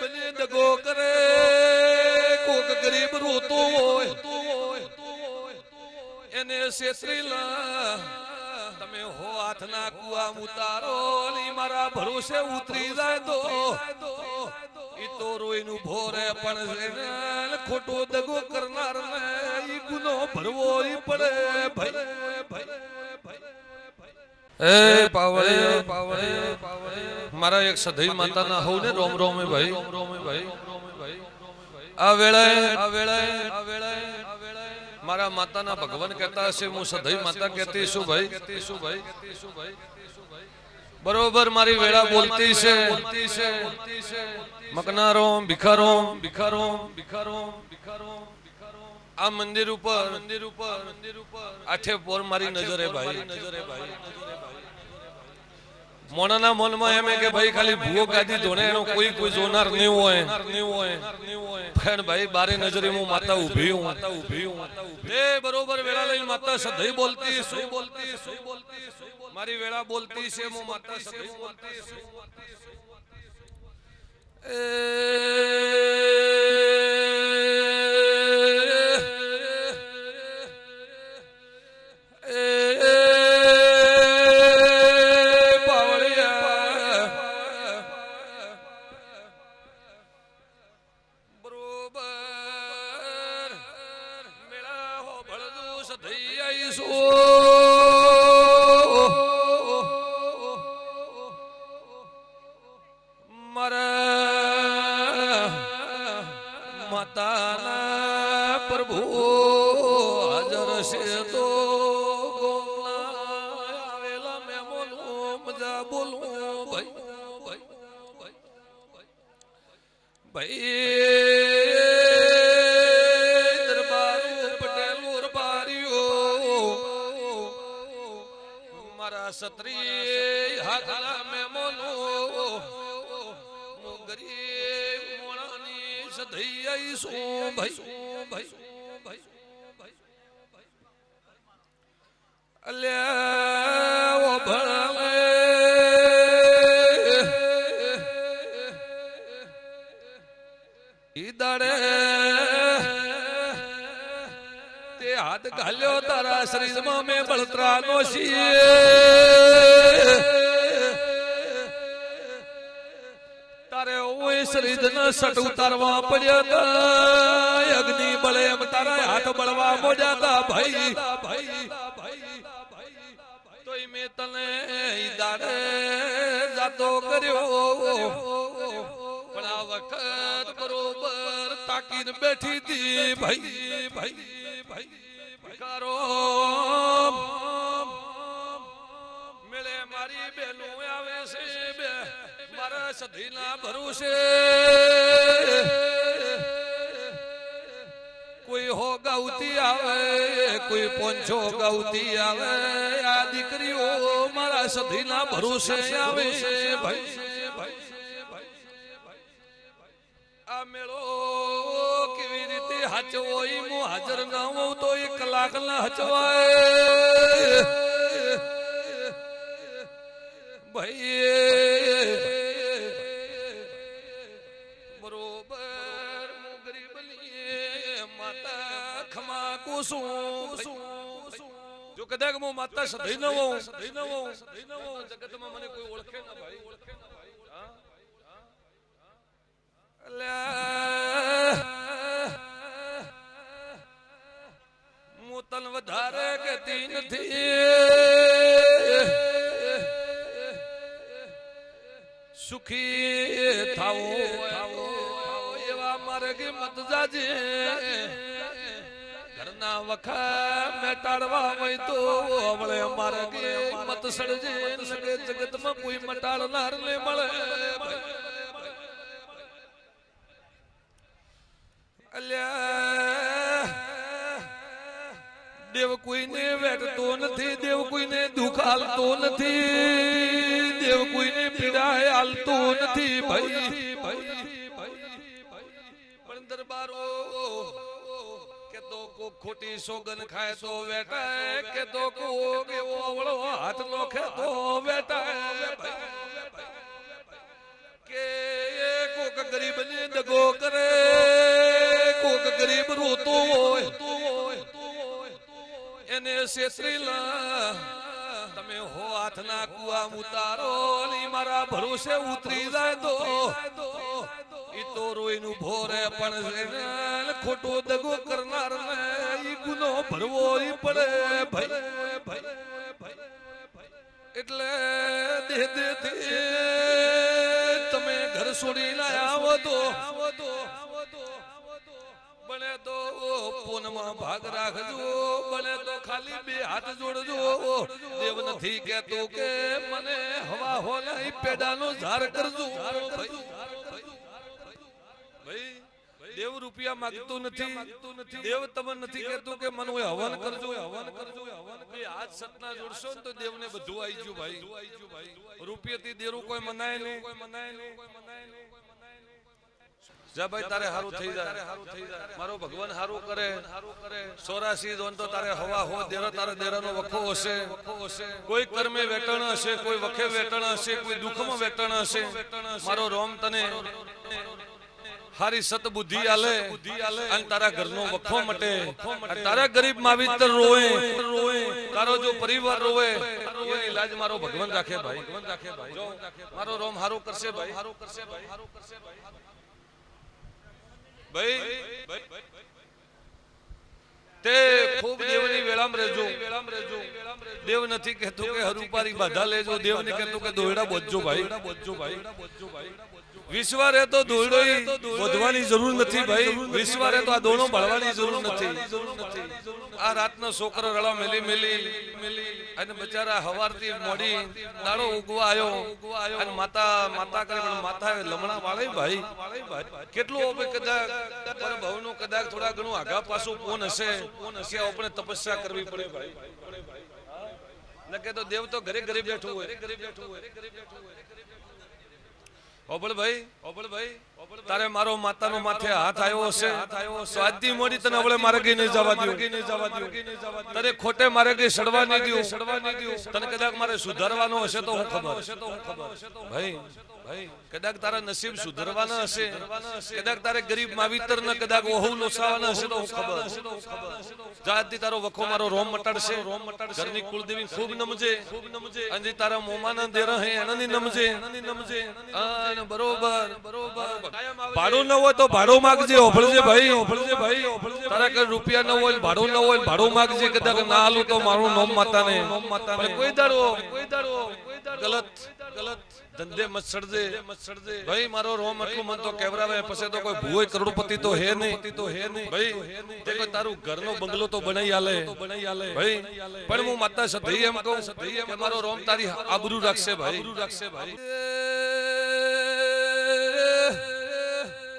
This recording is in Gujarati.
ગરીબ ને દગો કરે. કોક ગરીબ રોતો હોય. એને શેત્રીલા તમે હો હાથના કુવા ઉતારો ને મારા ભરોસે ઉતરી જાય તો. ઈ તો રોઈનું ભોરે પણ ખોટો દગો કરનાર ને ઈ ગુનો ભરવો ઈ પડે ભાઈ. એ પાવળે પાવળે મારા એક સધઈ માતાના હોવ ને રોમ રોમે ભાઈ. ભાઈ. આ વેળાએ આ વેળાએ આ વેળાએ મારા માતાના ભગવાન કહેતા હશે હું સધઈ માતા કહેતી છું ભાઈ. કહેતી છું ભાઈ ભાઈ બરોબર મારી વેળા બોલતી છે. બોલતી છે મકનારો ભિખારો ભિખારો ભિખારો ભિખારો આ મંદિર ઉપર મંદિર ઉપર મંદિર ઉપર આઠે પોર મારી નજરે ભાઈ. નજરે ભાઈ. મોણાના મનમાં એમ કે ભાઈ, ખાલી ભૂવો ગાદી ધોને, એનો કોઈ કોઈ જોનાર નહીં હોય. પણ ભાઈ, બારે નજરે હું માતા ઊભી હું માતા ઊભી હું એ બરોબર વેળા લઈને માતા સધઈ બોલતી સુઈ બોલતી શું બોલતી મારી વેળા બોલતી છે હું માતા સદઈ બોલતી બરોબર મારા માતાના પ્રભુ હાજર તો આવેલા મહેમાનો મજા બોલું ભાઈ. ભાઈ. મારા સત્રી હાથના મહેમાનો હું ગરીબ મોણાની સધઈ આઈશું ભાઈ ભાઈ અલ્યા હાથ ઘાલ્યો તારા શરીરમાં મેં બળતરાનો છીએ તારે ઓય શરીર ના સટ ઉતારવા પડ્યા તા. અગ્નિ બળે એમ તારા હાથ બળવા મોજાતા ભાઈ ભાઈ. ભાઈ તોય મેં તને દાડે જાતો કર્યો. પણ વખત બરોબર તાકીને બેઠી હતી ભાઈ ભાઈ. ભાઈ. કારો મેળે મારી બેનું આવે છે બે. મારા સધીના ભરોસે કોઈ હો ગૌતી આવે, કોઈ પોંચો ગૌતી આવે. આ દીકરીઓ મારા સધીના ભરોસે આવે છે ભાઈ ભાઈ. આ મેળો રીતે હાચવો હું હાજર ના હોઉં તો એક કલાક ના હચવાય. ભાઈ બરોબર મુગરી બલીએ માતા ખમા કુસુમ. જો કદાચ હું માતા સધઈ ન હોઉં સધઈ ન હોઉં સધઈ ન હોઉં. જગતમાં મને કોઈ ઓળખે ના ભાઈ. ઓળખે ના ભાઈ હા વધારે કહેતી નથી. સુખી થાવો એવા માર્ગ મત જાજે. ઘરના વખા મેટાડવા હોય તો હમણે માર્ગ મત સડજે લગે જગતમાં કોઈ મટાડનાર ને મળે. અલ્યા દેવ કોઈને વેઠતો નથી, દેવ કોઈને દુઃખ હાલતો નથી, દેવ કોઈને પીડા હાલતો નથી ભાઈ. પણ દરબારો કો ખોટી સોગન ખાય તો વેટાય કે તો કો એવો અવળો હાથ નોખે તો વેટાય કે કોક ગરીબને દગો કરે, કોક ગરીબ રોતો મને શેત્રી તમે હો હાથના કુવા ઉતારો મારા ભરોસે ઉતરી જાય તો. તો રોઈનું ભોરે પણ ખોટો દગો કરનાર ને ઈ ગુનો ભરવો ઈ પડે ભાઈ. ભાઈ એટલે દે દે તમે ઘર છોડીને આવો તો. બને તો પૂનમાં ભાગ રાખજો બને તો ખાલી બે હાથ જોડજો. દેવ નથી કેતો કે મને હવા હોલા પેડાનો ઝાર કરજો. ભાઈ, દેવ રૂપિયા માંગતું નથી. દેવ તમને નથી કહેતું કે મને હવન કરજો હવન કરજો. હવન બે હાથ સતના જોડશો ને તો દેવને બધું આવી ગયું, ભાઈ. રૂપિયાથી દેરું કોઈ મનાય નહીં કોઈ મનાય નહીં કોઈ મનાય નહીં. જા ભાઈ તારે સારું થઈ જાય. મારો ભગવાન સારું કરે. સોરાસી દોન તો તારે હવા હો દેરો તારે દેરાનો વખો હશે. કોઈ કર્મે વેટણ હશે કોઈ વખે વેટણ હશે કોઈ દુઃખમાં વેટણ હશે. મારો રોમ તને હારી સત બુદ્ધિ આલે. અને તારા ઘરનો વખો મટે. તારા ગરીબ માવિતર રોવે. તારો જો પરિવાર રોવે. એ ઇલાજ મારો ભગવાન રાખે ભાઈ. ભગવાન રાખે ભાઈ. મારો રોમ હારું કરશે ભાઈ. હારો કરશે ભાઈ. હારો કરશે ભાઈ. ભાઈ, તે ખૂબ દેવની વેળામ રહેજો. દેવ નથી કહેતો કે હરુપારી બાધા લેજો. દેવ ને કહેતો કે દોયડા બોજજો ભાઈ. બોજજો ભાઈ વિશ્વા રહે તો દોયડો વધવાની જરૂર નથી ભાઈ. વિશ્વા રહે તો આ દોણો ભળવાની જરૂર નથી. આ રાતનો છોકરો મેલી મેલી મેલી. અને બચારા હવારથી મોડી દાડો ઉગવા આવ્યો અને માતા માતા કરે, પણ માતા લમણા વાળે ભાઈ. કેટલું હવે કદાચ? પર ભવનો કદાચ થોડા ઘણું આગા પાછું કોણ હશે. કે આપણે તપસ્યા કરવી પડે ભાઈ. નકે તો દેવ તો ઘરે ઘરે બેઠું હોય ઘરે બેઠું હોય. ઘરે બેઠું હોય ઓબળ ભાઈ ઓબળ ભાઈ તારે મારો માતાનો માથે હાથ આવ્યો હશે. તો આજથી મોડી તને હવે મારે નહીં જવા દઉં નહીં જવા દઉં તને ખોટે મારે સડવા નહીં દઉં સડવા નહીં દઉં તને કદાચ મારે સુધારવાનો હશે તો હું ખબર. હશે તો હું ખબર. ભાઈ ભાઈ કદાચ તારા નસીબ સુધરવાના હશે કદાચ તારે ગરીબ માવિતર ને કદાચ વહુ લોસાવાના હશે તો ખબર. જાતથી તારો વખો મારો રોમ મટાડશે રોમ મટાડશે ઘરની કુળદેવી ખૂબ નમજે. ખૂબ નમજે. અને તારા મોમાના દેરા હે એનાની નમજે. એનાની નમજે. અને બરોબર. બરોબર. ભાડું ન હોય તો ભાડું માગજે ઓફળજે ભાઈ ઓફળજે ભાઈ ઓફળજે તારા કઈ રૂપિયા ન હોય ભાડું ન હોય ભાડું માગજે કદાચ ના આલું તો મારું નોમ માતાને. નોમ માતાને. કોઈ દાડો. કોઈ દાડો. ગલત. ગલત. ધંધે મચડજે મચડજે ભાઈ મારો રોમ એટલું મન તો કેવરાવે. પછી તો કોઈ ભૂય કરોડપતિ તો હે નહીં. તો હે નહીં. ભાઈ તે કોઈ તારું ઘરનો બંગલો તો બનાવી આલે. બનાઈ આલે. ભાઈ પણ હું માતા સધી એમ કહું સધી એમ મારો રોમ તારી આબરૂ રાખશે ભાઈ. આબરૂ રાખશે ભાઈ.